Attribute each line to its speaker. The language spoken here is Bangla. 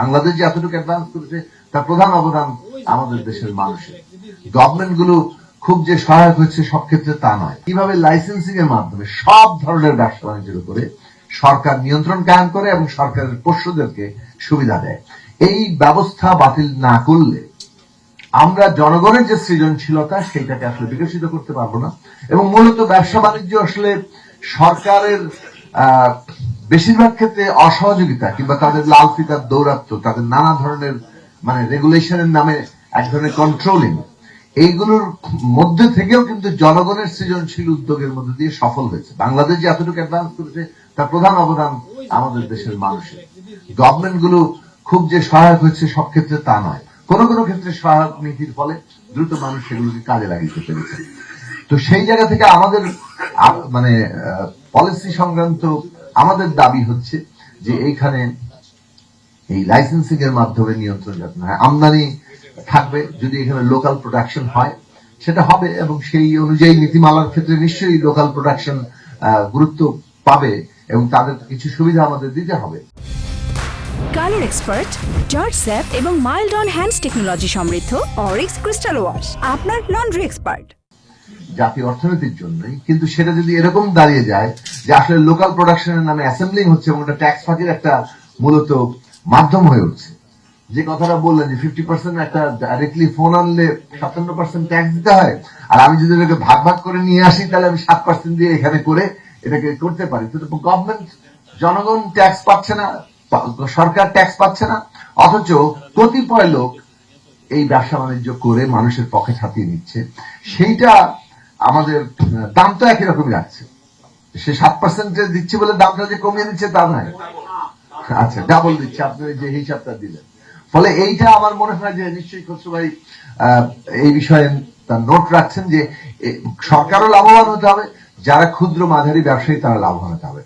Speaker 1: বাংলাদেশ যে এতটুকু অ্যাডভান্স করেছে, তার প্রধান অবদান আমাদের দেশের মানুষের। গভর্নমেন্টগুলো খুব যে সহায়ক হচ্ছে সব ক্ষেত্রে তা নয়। কীভাবে লাইসেন্সিং এর মাধ্যমে সব ধরনের ব্যবসা বাণিজ্যের উপরে সরকার নিয়ন্ত্রণ কায়েম করে এবং সরকারের পোষ্যদেরকে সুবিধা দেয়। এই ব্যবস্থা বাতিল না করলে আমরা জনগণের যে সৃজনশীলতা, সেইটাকে আসলে বিকশিত করতে পারব না। এবং মূলত ব্যবসা বাণিজ্য আসলে সরকারের বেশিরভাগ ক্ষেত্রে অসহযোগিতা কিংবা তাদের লাল ফিতার দৌরাত্ম, তাদের নানা ধরনের মানে রেগুলেশনের নামে এক ধরনের কন্ট্রোলিং এইগুলোর মধ্যে থেকেও কিন্তু জনগণের সৃজনশীল উদ্যোগের মধ্যে দিয়ে সফল হয়েছে। বাংলাদেশ যে এতটুকু অ্যাডভান্স করেছে, তার প্রধান অবদান আমাদের দেশের মানুষের। গভর্নমেন্টগুলো খুব যে সহায়ক হয়েছে সব ক্ষেত্রে তা নয়। কোন কোন ক্ষেত্রে সহায়ক নীতির ফলে দ্রুত মানুষ সেগুলোকে কাজে লাগিয়ে পেরেছে। তো সেই জায়গা থেকে আমাদের মানে পলিসি সংক্রান্ত আমাদের দাবি হচ্ছে যে এইখানে এই লাইসেন্সিং এর মাধ্যমে নিয়ন্ত্রণ যাতে না হয়। আমদানি থাকবে, যদি এখানে লোকাল প্রোডাকশন হয়, সেটা হবে এবং সেই অনুযায়ী নীতিমালার ক্ষেত্রে নিশ্চয়ই লোকাল প্রোডাকশন গুরুত্ব পাবে এবং তাদের কিছু সুবিধা আমাদের দিতে হবে।
Speaker 2: কালার এক্সপার্ট, জর্জ স্যাপ এবং মাইল্ড অন হ্যান্ডস টেকনোলজি সমৃদ্ধ অরিক্স ক্রিস্টাল ওয়াশ, আপনার লন্ড্রি এক্সপার্ট।
Speaker 1: জাতীয় অর্থনীতির জন্যই, কিন্তু সেটা যদি এরকম দাঁড়িয়ে যায় যে আসলে লোকাল প্রোডাকশনের নামে অ্যাসেম্বলিং হচ্ছে এবং এটা ট্যাক্স ফাঁকির একটা মূলত মাধ্যম হয়ে উঠছে। যে কথাটা বললেন যে ফিফটি পার্সেন্ট একটা ডাইরেক্টলি ফোন আনলে সাতান্ন পার্সেন্ট ট্যাক্স দিতে হয়, আর আমি যদি এটাকে ভাগ ভাগ করে নিয়ে আসি, তাহলে আমি সাত পার্সেন্ট দিয়ে এখানে করে এটাকে করতে পারি। তো গভর্নমেন্ট জনগণ ট্যাক্স পাচ্ছে না, সরকার ট্যাক্স পাচ্ছে না, অথচ কতিপয় লোক এই ব্যবসা বাণিজ্য করে মানুষের পকেট হাতিয়ে নিচ্ছে। সেইটা আমাদের দাম তো একই রকমই রাখছে সে সাত পার্সেন্টে দিচ্ছে বলে দামটা যে কমিয়ে দিচ্ছে তা নয়। আচ্ছা ডাবল দিচ্ছে, আপনি যে হিসাবটা দিলেন। ফলে এইটা আমার মনে হয় যে নিশ্চয়ই খসরু ভাই এই বিষয়ে তার নোট রাখছেন যে সরকারও লাভবান হতে হবে, যারা ক্ষুদ্র মাঝারি ব্যবসায়ী তারা লাভবান হতে হবে।